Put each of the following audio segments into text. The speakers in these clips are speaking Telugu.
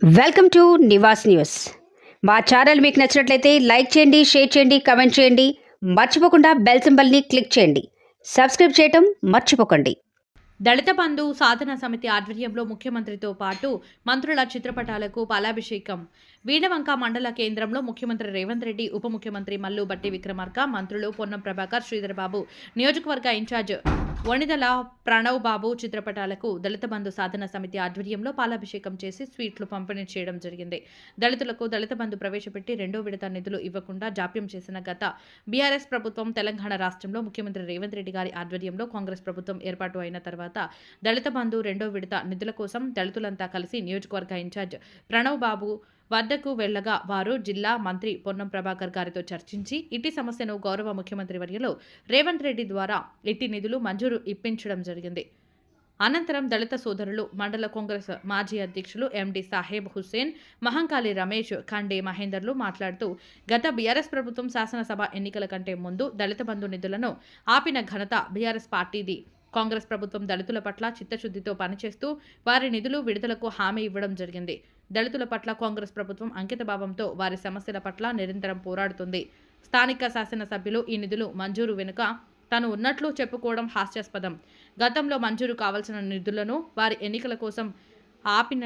వెల్కమ్ టు నివాస్ న్యూస్ మా ఛానల్ మీకు నచ్చినట్లయితే లైక్ చేయండి షేర్ చేయండి కమెంట్ చేయండి. మర్చిపోకుండా బెల్ సింబల్ని క్లిక్ చేయండి. సబ్స్క్రైబ్ చేయటం మర్చిపోకండి. దళిత బంధు సాధన సమితి ఆధ్వర్యంలో ముఖ్యమంత్రితో పాటు మంత్రుల చిత్రపటాలకు పాలాభిషేకం. వీణవంక మండల కేంద్రంలో ముఖ్యమంత్రి రేవంత్ రెడ్డి ఉప ముఖ్యమంత్రి మల్లు బట్టి విక్రమార్క మంత్రులు పొన్నం ప్రభాకర్ శ్రీధర్ బాబు నియోజకవర్గ ఇన్ఛార్జ్ వణిదల ప్రణవ్ బాబు చిత్రపటాలకు దళిత బంధు సాధన సమితి ఆధ్వర్యంలో పాలాభిషేకం చేసి స్వీట్లు పంపిణీ చేయడం జరిగింది. దళితులకు దళిత బంధు ప్రవేశపెట్టి రెండో విడత నిధులు ఇవ్వకుండా జాప్యం చేసిన గత బీఆర్ఎస్ ప్రభుత్వం తెలంగాణ రాష్ట్రంలో ముఖ్యమంత్రి రేవంత్ రెడ్డి గారి ఆధ్వర్యంలో కాంగ్రెస్ ప్రభుత్వం ఏర్పాటు అయిన తర్వాత దళిత బంధు రెండో విడత నిధుల కోసం దళితులంతా కలిసి నియోజకవర్గ ఇన్ఛార్జ్ ప్రణవ్ బాబు వద్దకు వెళ్ళగా వారు జిల్లా మంత్రి పొన్నం ప్రభాకర్ గారితో చర్చించి ఇటీ సమస్యను గౌరవ ముఖ్యమంత్రి వర్యలో రేవంత్ రెడ్డి ద్వారా ఇట్టి నిధులు మంజూరు ఇప్పించడం జరిగింది. అనంతరం దళిత సోదరులు మండల కాంగ్రెస్ మాజీ అధ్యక్షులు ఎండి సాహెబ్ హుస్సేన్ మహంకాళి రమేష్ ఖండే మహేందర్లు మాట్లాడుతూ గత బీఆర్ఎస్ ప్రభుత్వం శాసనసభ ఎన్నికల కంటే ముందు దళిత బంధు నిధులను ఆపిన ఘనత బీఆర్ఎస్ పార్టీది. కాంగ్రెస్ ప్రభుత్వం దళితుల పట్ల చిత్తశుద్ధితో పనిచేస్తూ వారి నిధులు విడుదలకు హామీ ఇవ్వడం జరిగింది. దళితుల పట్ల కాంగ్రెస్ ప్రభుత్వం అంకితభావంతో వారి సమస్యల పట్ల నిరంతరం పోరాడుతుంది. స్థానిక శాసనసభ్యులు ఈ నిధులు మంజూరు వెనుక తాను ఉన్నట్లు చెప్పుకోవడం హాస్యాస్పదం. గతంలో మంజూరు కావాల్సిన నిధులను వారి ఎన్నికల కోసం ఆపిన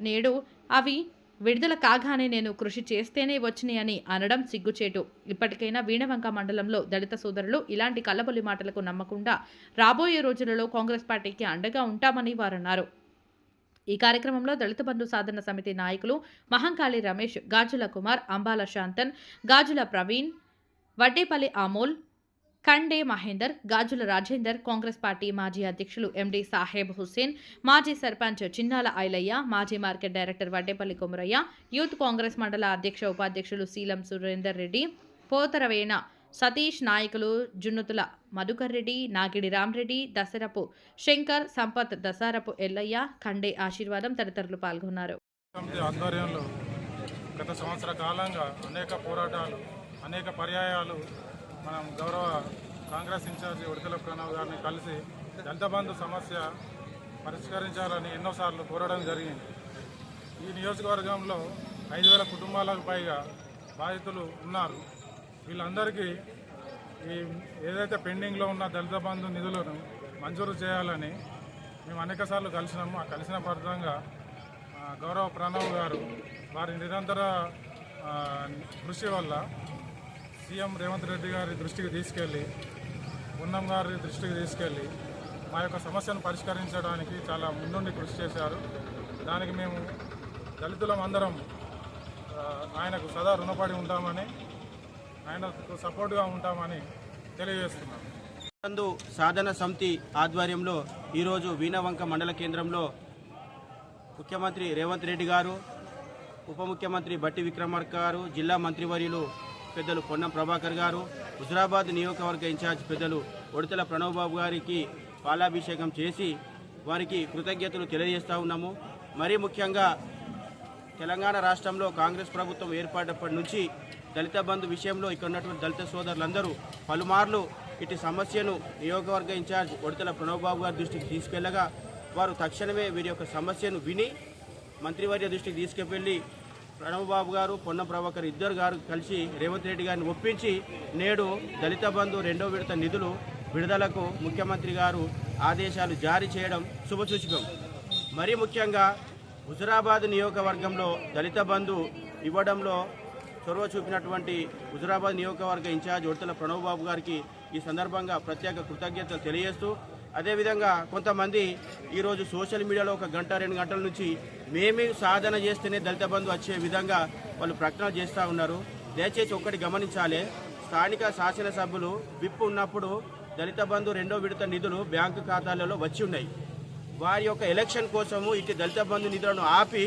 నేడు అవి విడుదల కాగానే నేను కృషి చేస్తేనే వచ్చినాయని అనడం సిగ్గుచేటు. ఇప్పటికైనా వీణవంక మండలంలో దళిత సోదరులు ఇలాంటి కల్లబొల్లి మాటలకు నమ్మకుండా రాబోయే రోజులలో కాంగ్రెస్ పార్టీకి అండగా ఉంటామని వారన్నారు. ఈ కార్యక్రమంలో దళిత బంధు సాధన సమితి నాయకులు మహంకాళి రమేష్ గాజుల కుమార్ అంబాల శాంతన్ గాజుల ప్రవీణ్ వడ్డేపల్లి అమోల్ కండే మహేందర్ గాజుల రాజేందర్ కాంగ్రెస్ పార్టీ మాజీ అధ్యక్షులు ఎండి సాహెబ్ హుస్సేన్ మాజీ సర్పంచ్ చిన్నాల ఐలయ్య మాజీ market director Vaddepalli Komaraiah youth Congress మండల అధ్యక్ష ఉపాధ్యక్షులు సీలం సురేందర్ రెడ్డి పోతరవేణ సతీష్ నాయకులు జున్నుతుల మధుకర్ రెడ్డి నాగిడి రామరెడ్డి దసరపు శంకర్ సంపత్ దసారపు ఎల్లయ్య ఖండే ఆశీర్వాదం తదితరులు పాల్గొన్నారు. ఆధ్వర్యంలో గత సంవత్సర కాలంగా అనేక పోరాటాలు అనేక పర్యాయాలు మనం గౌరవ కాంగ్రెస్ ఇన్ఛార్జి ఉడతల ప్రణవ్ గారిని కలిసి దళిత బంధు సమస్య పరిష్కరించాలని ఎన్నోసార్లు కోరడం జరిగింది. ఈ నియోజకవర్గంలో ఐదు వేల కుటుంబాలకు పైగా బాధితులు ఉన్నారు. వీళ్ళందరికీ ఈ ఏదైతే పెండింగ్లో ఉన్న దళిత బంధు నిధులను మంజూరు చేయాలని మేము అనేకసార్లు కలిసినాము. ఆ కలిసిన పరంగా గౌరవ ప్రణవ్ గారు వారి నిరంతర కృషి వల్ల సీఎం రేవంత్ రెడ్డి గారి దృష్టికి తీసుకెళ్ళి ఉన్నం గారి దృష్టికి తీసుకెళ్ళి మా యొక్క సమస్యను పరిష్కరించడానికి చాలా ముందుండి కృషి చేశారు. దానికి మేము దళితులం అందరం ఆయనకు సదా రుణపడి ఉంటామని ఆయనకు సపోర్ట్గా ఉంటామని తెలియజేస్తున్నాం బంధు సాధన సమితి ఆధ్వర్యంలో ఈరోజు వీణవంక మండల కేంద్రంలో ముఖ్యమంత్రి రేవంత్ రెడ్డి గారు ఉప ముఖ్యమంత్రి బట్టి విక్రమార్క గారు జిల్లా మంత్రివర్యులు పెద్దలు పొన్నం ప్రభాకర్ గారు హుజరాబాద్ నియోజకవర్గ ఇన్ఛార్జ్ పెద్దలు ఒడితల ప్రణవ్ బాబు గారికి పాలాభిషేకం చేసి వారికి కృతజ్ఞతలు తెలియజేస్తూ ఉన్నాము. మరీ ముఖ్యంగా తెలంగాణ రాష్ట్రంలో కాంగ్రెస్ ప్రభుత్వం ఏర్పడినప్పటి నుంచి దళిత బంధు విషయంలో ఇక్కడ ఉన్నటువంటి దళిత సోదరులందరూ పలుమార్లు ఇటు సమస్యను నియోజకవర్గ ఇన్ఛార్జ్ ఒడితల ప్రణవ్ బాబు గారి దృష్టికి తీసుకెళ్ళగా వారు తక్షణమే వీరి యొక్క సమస్యను విని మంత్రివర్య దృష్టికి తీసుకువెళ్ళి ప్రణవ్బాబు గారు పొన్న ప్రభాకర్ ఇద్దరు గారు కలిసి రేవంత్ రెడ్డి గారిని ఒప్పించి నేడు దళిత బంధు రెండో విడత నిధులు విడుదలకు ముఖ్యమంత్రి గారు ఆదేశాలు జారీ చేయడం శుభసూచకం. మరీ ముఖ్యంగా హుజరాబాద్ నియోజకవర్గంలో దళిత బంధు ఇవ్వడంలో చొరవ చూపినటువంటి హుజురాబాద్ నియోజకవర్గ ఇన్ఛార్జ్ ఒడితల ప్రణవ్ బాబు గారికి ఈ సందర్భంగా ప్రత్యేక కృతజ్ఞతలు తెలియజేస్తూ అదేవిధంగా కొంతమంది ఈరోజు సోషల్ మీడియాలో ఒక గంట రెండు గంటల నుంచి మేమే సాధన చేస్తేనే దళిత బంధు వచ్చే విధంగా వాళ్ళు ప్రకటనలు చేస్తూ ఉన్నారు. దయచేసి ఒక్కటి గమనించాలి స్థానిక శాసనసభ్యులు విప్ ఉన్నప్పుడు దళిత బంధు రెండో విడత నిధులు బ్యాంకు ఖాతాలలో వచ్చి ఉన్నాయి. వారి యొక్క ఎలక్షన్ కోసము ఇటు దళిత బంధు నిధులను ఆపి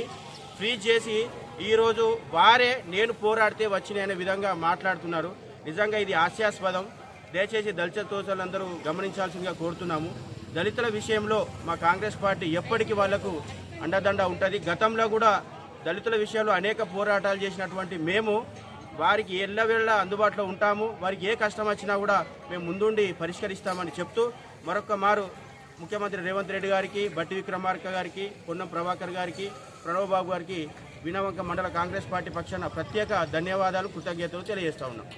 ఫ్రీ చేసి ఈరోజు వారే నేను పోరాడితే వచ్చినాయనే విధంగా మాట్లాడుతున్నారు. నిజంగా ఇది హాస్యాస్పదం. దయచేసి దళిత తోసలందరూ గమనించాల్సిందిగా కోరుతున్నాము. దళితుల విషయంలో మా కాంగ్రెస్ పార్టీ ఎప్పటికీ వాళ్ళకు అండదండ ఉంటుంది. గతంలో కూడా దళితుల విషయంలో అనేక పోరాటాలు చేసినటువంటి మేము వారికి ఎల్లవేళ్ళ అందుబాటులో ఉంటాము. వారికి ఏ కష్టం వచ్చినా కూడా మేము ముందుండి పరిష్కరిస్తామని చెప్తూ మరొక మారు ముఖ్యమంత్రి రేవంత్ రెడ్డి గారికి బట్టి విక్రమార్క గారికి పొన్నం ప్రభాకర్ గారికి ప్రణవ్ బాబు గారికి వినవంక మండల కాంగ్రెస్ పార్టీ పక్షాన ప్రత్యేక ధన్యవాదాలు కృతజ్ఞతలు తెలియజేస్తా ఉన్నాం.